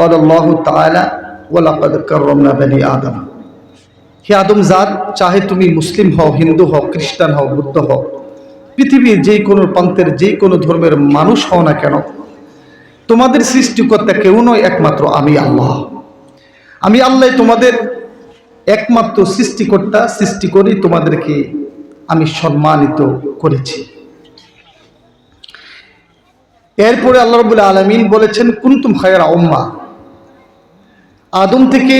قال الله تعالى ولقد كرمنا بني آدم হে আদম জাত চাহে তুমি মুসলিম হও হিন্দু হও খ্রিস্টান হও বুদ্ধ হও পৃথিবীর যে কোনো প্রান্তের যে কোনো ধর্মের মানুষ হও না কেন তোমাদের সৃষ্টিকর্তা কেউ নয় একমাত্র আমি আল্লাহ আমি আল্লাহ তোমাদের একমাত্র সৃষ্টিকর্তা সৃষ্টি করেই তোমাদেরকে আমি সম্মানিত করেছি এরপরে আল্লাহ রবুল্লা আলমিন বলেছেন কুন্তুম খায়রা উম্মা আদম থেকে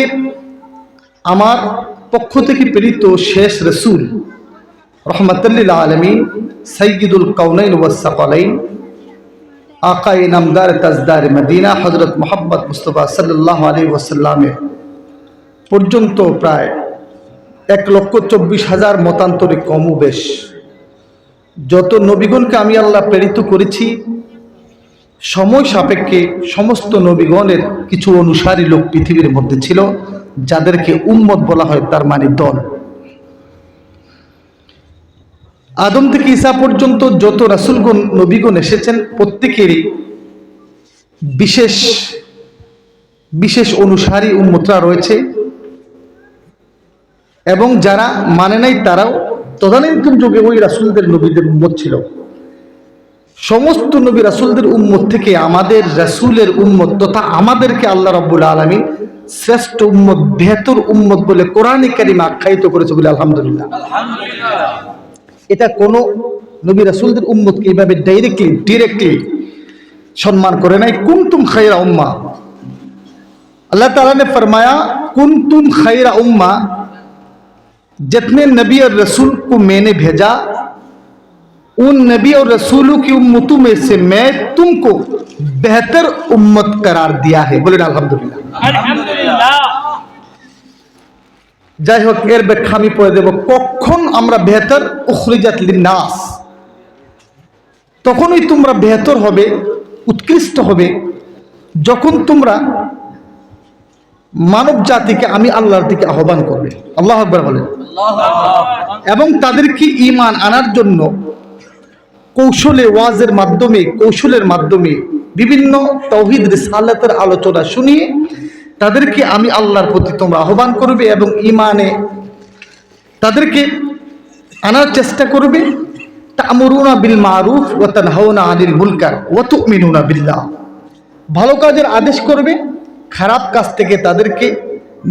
আমার পক্ষ থেকে প্রেরিত শেষ রসুল রহমতুল্লিল আলমী সৈয়দুল কৌনাইন ওয়াসাকালাইন আকাই নামদার তাজদার মদিনা হজরত মোহাম্মদ মুস্তফা সাল্লাহ আলী ওয়াসাল্লামের পর্যন্ত প্রায় এক লক্ষ চব্বিশ হাজার মতান্তরে কমও বেশ যত নবীগণকে আমি আল্লাহ প্রেরিত করেছি সময় সাপেক্ষে সমস্ত নবীগণের কিছু অনুসারী লোক পৃথিবীর মধ্যে ছিল, যাদেরকে উম্মত বলা হয় তার মানে দল। আদম থেকে ঈসা পর্যন্ত যত রাসুলগণ, নবীগণ এসেছেন, প্রত্যেকেরই বিশেষ বিশেষ অনুসারী উম্মতরা রয়েছে। এবং যারা মানে নাই তারাও তদানীন্তন যুগে ওই রাসুলদের নবীদের উম্মত ছিল। সমস্ত নবী রাসুলদের উম্মত থেকে আমাদের রাসুলের উম্মত তথা আমাদেরকে আল্লাহ রব্বুল আলমী শ্রেষ্ঠ উম্মত বেহতর উম্মত বলে কোরআন কারিমা আখ্যায়িত করেছে বলে আলহামদুলিল্লাহ এটা কোনো নবী রাসুলদের উম্মতকে এইভাবে ডাইরেক্টলি ডিরেক্টলি সম্মান করে নাই কুনতুম খাইরা উম্মা अल्लाह ताला ने फरमाया कुन तुम खैरा उम्मा जितने नबी और रसूल को मैंने भेजा उन नबी और रसूलों की उम्मतों में से मैं तुमको बेहतर उम्मत करार दिया है बोले আলহামদুলিল্লাহ আলহামদুলিল্লাহ যাই হোক এর ব্যাখ্যা আমি পড়ে দেব কখন আমরা বেহতর উখরিজাত লিন্নাস তখনই তোমরা বেহতর হবে উৎকৃষ্ট হবে যখন তোমরা মানব জাতিকে আমি আল্লাহর দিকে আহ্বান করবে আল্লাহ আকবর বলেন এবং তাদেরকে ইমান আনার জন্য কৌশলে ওয়াজের মাধ্যমে, কৌশলের মাধ্যমে বিভিন্ন তৌহিদ রিসালাতের আলোচনা শুনিয়ে তাদেরকে আমি আল্লাহর প্রতি তোমরা আহ্বান করবে এবং ইমানে তাদেরকে আনার চেষ্টা করবে। তামরুনা বিল মারুফ ও তানহাউনা আনিল মুলকার ও তুমিনুনা বিল্লাহ। ভালো কাজের আদেশ করবে, খারাপ কাজ থেকে তাদেরকে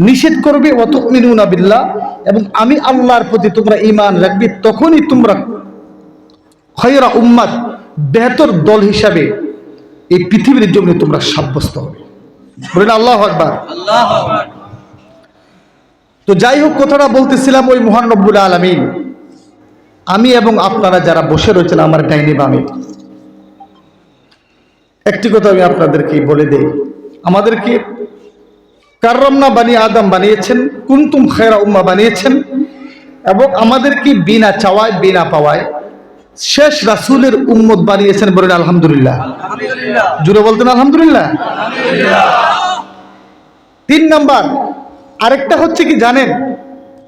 নিষেধ করবে ও তুমিনুনা বিল্লাহ। এবং আমি আল্লাহর প্রতি তোমরা ইমান রাখবে, তখনই তোমরা খয়রা উম্মাদ বেহতর দল হিসাবে এই পৃথিবীর জন্য তোমরা সাব্যস্ত হবে। বলেন আল্লাহ আকবার। তো যাই হোক কথাটা বলতেছিলাম ওই মহান রব্বুল আলমিন। আমি এবং আপনারা যারা বসে রয়েছেন আমার ডাইনি বামে। একটি কথা আমি আপনাদেরকে বলে দেই। আমাদেরকে কার্রমনা বানিয়ে আদম বানিয়েছেন কুন্তুম খেরা উম্মা বানিয়েছেন এবং আমাদেরকে বিনা চাওয়ায় বিনা পাওয়ায় শেষ রাসুলের উম্মত বানিয়েছেন বলেন আলহামদুলিল্লাহ। আলহামদুলিল্লাহ। জুড়ে বলতেন আলহামদুলিল্লাহ? তিন নাম্বার আরেকটা হচ্ছে কি জানেন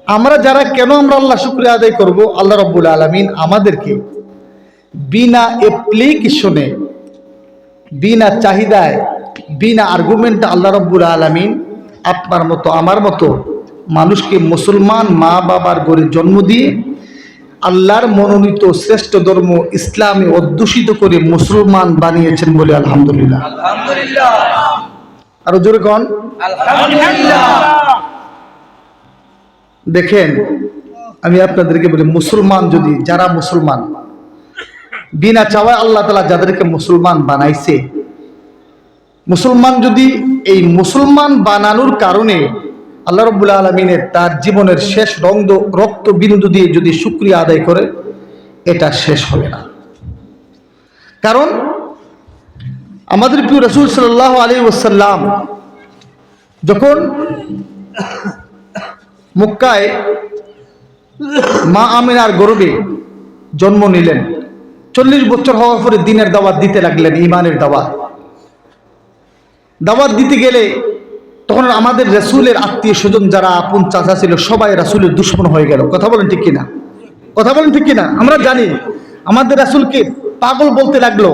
আমরা যারা কেন আমরা আল্লাহ শুক্রিয়া আদায় করব আল্লাহ রব্বুল আলমিন আমাদেরকে বিনা অ্যাপ্লিকেশনে বিনা চাহিদায় বিনা আর্গুমেন্টে আল্লাহ রব্বুল আলমিন আপনার মতো আমার মতো মানুষকে মুসলমান মা বাবার গড়ে জন্ম দিয়ে আল্লাহর মনোনীত শ্রেষ্ঠ ধর্ম ইসলামে অধ্যুষিত করে মুসলমান বানিয়েছেন বলে আলহামদুলিল্লাহ। আরও জোরে কন। দেখেন, আমি আপনাদেরকে বলি, মুসলমান যদি, যারা মুসলমান, বিনা চাওয়ায় আল্লাহ তালা যাদেরকে মুসলমান বানাইছে, মুসলমান যদি এই মুসলমান বানানোর কারণে আল্লাহ রব্বুল আলমিনের তার জীবনের শেষ রক্ত রক্ত বিন্দু দিয়ে যদি শুক্রিয়া আদায় করে, এটা শেষ হবে না। কারণ আমাদের প্রিয় রসুল সাল্লাহ আলী ওসাল্লাম যখন মুক্কায় মা আমিনার গর্বে জন্ম নিলেন, চল্লিশ বছর হওয়ার পরে দিনের দাওয়াত দিতে লাগলেন ইমানের দাওয়াত। দাওয়াত দিতে গেলে তখন আমাদের রসুলের আত্মীয় স্বজন যারা আপন চাচা ছিল, সবাই রাসুলের দুশ্মন হয়ে গেল। কথা বলেন ঠিক কিনা? কথা বলেন ঠিক কিনা? আমরা জানি। আমাদের রাসুলকে পাগল বলতে লাগল।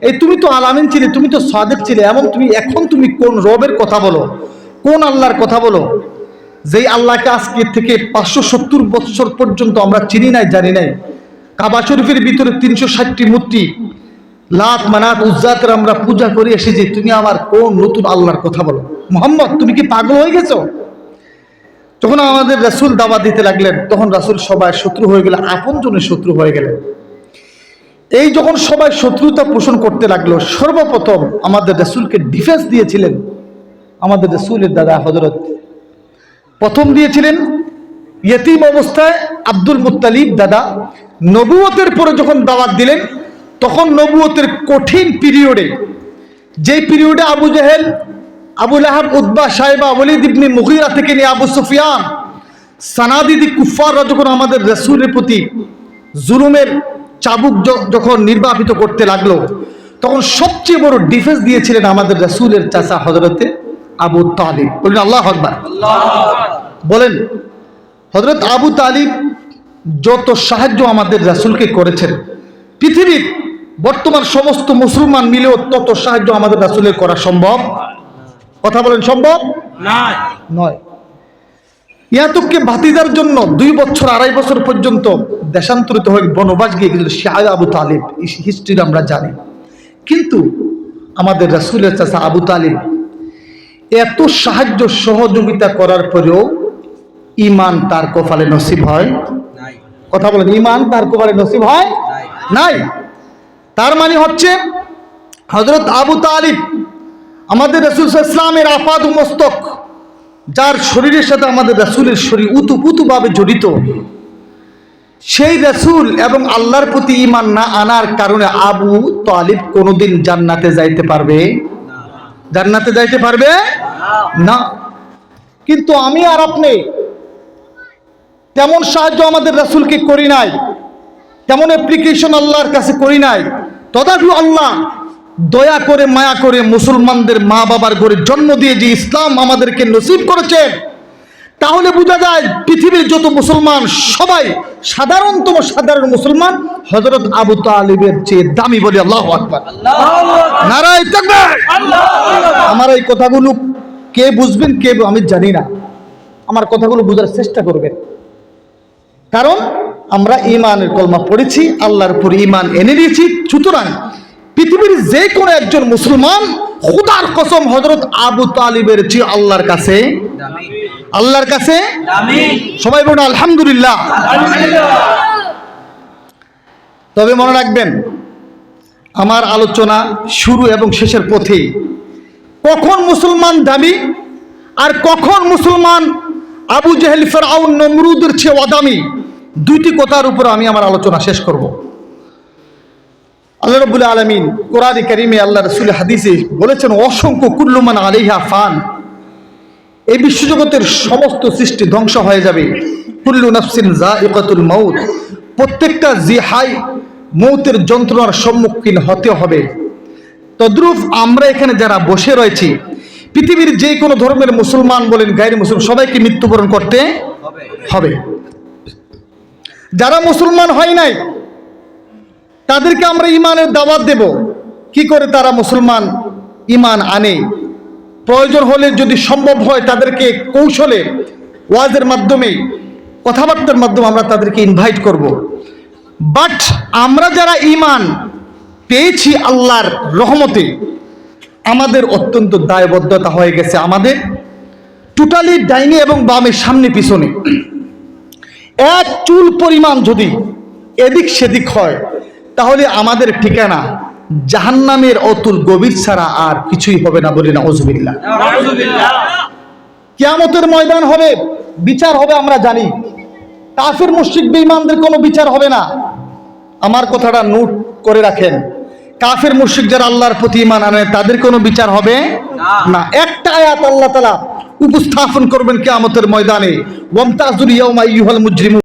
এই তুমি তো আলামিন ছিলে, তুমি তো সাদেক ছিলে এমন তুমি এখন তুমি কোন রবের কথা বলো? কোন আল্লাহর কথা বলো? যেই আল্লাহকে আজকে থেকে পাঁচশো সত্তর বছর পর্যন্ত আমরা চিনি নাই, জানি নাই। কাবা শরীফের ভিতরে তিনশো ষাটটি মূর্তি লাত মানাত উজ্জাতের আমরা পূজা করে এসেছি। তুমি আমার কোন নতুন আল্লাহর কথা বলো? মোহাম্মদ, তুমি কি পাগল হয়ে গেছো? যখন আমাদের রাসূল দাওয়া দিতে লাগলেন, তখন রাসূল সবাই শত্রু হয়ে গেলে আপন জনের শত্রু হয়ে গেলেন। এই যখন সবাই শত্রুতা পোষণ করতে লাগল, সর্বপ্রথম আমাদের রাসূলকে ডিফেন্স দিয়েছিলেন। আমাদের রাসূলের দাদা হজরত প্রথম দিয়েছিলেন, ইয়েতিম অবস্থায় আব্দুল মুত্তালিব দাদা নবুয়তের পরে যখন দাওয়াত দিলেন, তখন নবুয়তের কঠিন পিরিয়ডে যেই পিরিয়ডে আবু জাহেল আবুল আহাব উদ্বা সাহেবা ওলিদ ইবনে মুগিরা থেকে নিয়ে আবু সুফিয়ান, সানাদিদি কুফাররা যখন আমাদের রসুলের প্রতি জুলুমের চাবুক যখন নির্বাপিত করতে লাগল, তখন সবচেয়ে বড় ডিফেন্স দিয়েছিলেন আমাদের রসুলের চাচা হজরতে আবু তালিব। বললেন আল্লাহ আকবার। বলেন হজরত আবু তালিব যত সাহায্য আমাদের রাসূলকে করেছেন, পৃথিবীর বর্তমান সমস্ত মুসলমান মিলেও তত সাহায্য আমাদের রাসূলের করা সম্ভব। কথা বলেন সম্ভব? নয়। ইয়াতুককে ভাতিজার জন্য দুই বছর আড়াই বছর পর্যন্ত দেশান্তরিত হয়ে বনবাস গিয়ে গেছিল শাহ আবু তালিব। হিস্ট্রি আমরা জানি। কিন্তু আমাদের রাসুলের চাচা আবু তালিব এত সাহায্য সহযোগিতা করার পরেও ইমান তার কপালে নসিব হয়? কথা বলেন ইমান তার কপালে নসিব হয়? নাই। নাই। তার মানে হচ্ছে হজরত আবু তালিব আমাদের রসুল ইসলামের আপাদ মস্তক, যার শরীরের সাথে আমাদের রসুলের শরীর উতুপুতুভাবে জড়িত, সেই রসুল এবং আল্লাহর প্রতি ইমান না আনার কারণে আবু তালিব কোনোদিন জান্নাতে যাইতে পারবে? জান্নাতে যাইতে পারবে? না। কিন্তু আমি আর আপনি তেমন সাহায্য আমাদের রাসূলকে করি নাই, তেমন অ্যাপ্লিকেশন আল্লাহর কাছে করি নাই তথাপি আল্লাহ দয়া করে, মায়া করে মুসলমানদের মা বাবার ঘরে জন্ম দিয়ে যে ইসলাম আমাদেরকে নসিব করেছেন তাহলে বোঝা যায় পৃথিবীর যত মুসলমান, সবাই সাধারণতম সাধারণ মুসলমান হজরত আবু তালিবের চেয়ে দামি বলে আল্লাহ আকবার। নারায় আমার এই কথাগুলো কে বুঝবেন, কে আমি জানি না। আমার কথাগুলো বোঝার চেষ্টা করবেন। কারণ আমরা ইমানের কলমা পড়েছি, আল্লাহর উপর ইমান এনে দিয়েছি। সুতরাং পৃথিবীর যে কোনো একজন মুসলমান খুদার কসম হজরত আবু তালিবের চেয়ে আল্লাহর কাছে আল্লাহর কাছে? সবাই বলুন আলহামদুলিল্লাহ। তবে মনে রাখবেন, আমার আলোচনা শুরু এবং শেষের পথে, কখন মুসলমান দামি আর কখন মুসলমান আবু জেহেল ফেরাউন নমরুদের চেয়ে অদামি, দুইটি কথার উপর আমি আমার আলোচনা শেষ করব। আল্লাহ রবুল্লা আলমিন কোরআন করিমে আল্লাহ রসুল হাদিসে বলেছেন, অসংখ্য কুল্লুমান আলিহা ফান। এই বিশ্বজগতের সমস্ত সৃষ্টি ধ্বংস হয়ে যাবে। কুল্লু নফসিন জাইকাতুল মৌত প্রত্যেকটা জিহাই মৌতের যন্ত্রণার সম্মুখীন হতে হবে। তদ্রুপ আমরা এখানে যারা বসে রয়েছি, পৃথিবীর যে কোনো ধর্মের মুসলমান বলেন, গায়ের মুসলিম সবাইকে মৃত্যুবরণ করতে হবে। যারা মুসলমান হয় নাই তাদেরকে আমরা ইমানের দাওয়াত দেব। কি করে তারা মুসলমান ইমান আনে? প্রয়োজন হলে যদি সম্ভব হয় তাদেরকে কৌশলে, ওয়াজের মাধ্যমে, কথাবার্তার মাধ্যমে আমরা তাদেরকে ইনভাইট করব। বাট আমরা যারা ইমান পেয়েছি আল্লাহর রহমতে, আমাদের অত্যন্ত দায়বদ্ধতা হয়ে গেছে আমাদের টোটালি ডাইনি এবং বামের সামনে পিছনে। এক চুল পরিমাণ যদি এদিক সেদিক হয় তাহলে আমাদের ঠিকানা জাহান্নামের অতুল গভীর ছাড়া আর কিছুই হবে না বলি না নাউযুবিল্লাহ কিয়ামতের ময়দান হবে, বিচার হবে আমরা জানি। কাফির, মুশরিক, বেঈমানদের কোনো বিচার হবে না। আমার কথাটা নোট করে রাখেন। কাফের, মুশরিক যারা আল্লাহর প্রতি ইমান আনে, তাদের কোনো বিচার হবে না। একটা আয়াত আল্লাহ তালা উপস্থাপন করবেন কিয়ামতের ময়দানে। ওয়ামতাজুল ইয়াউমা মুজরিমুন।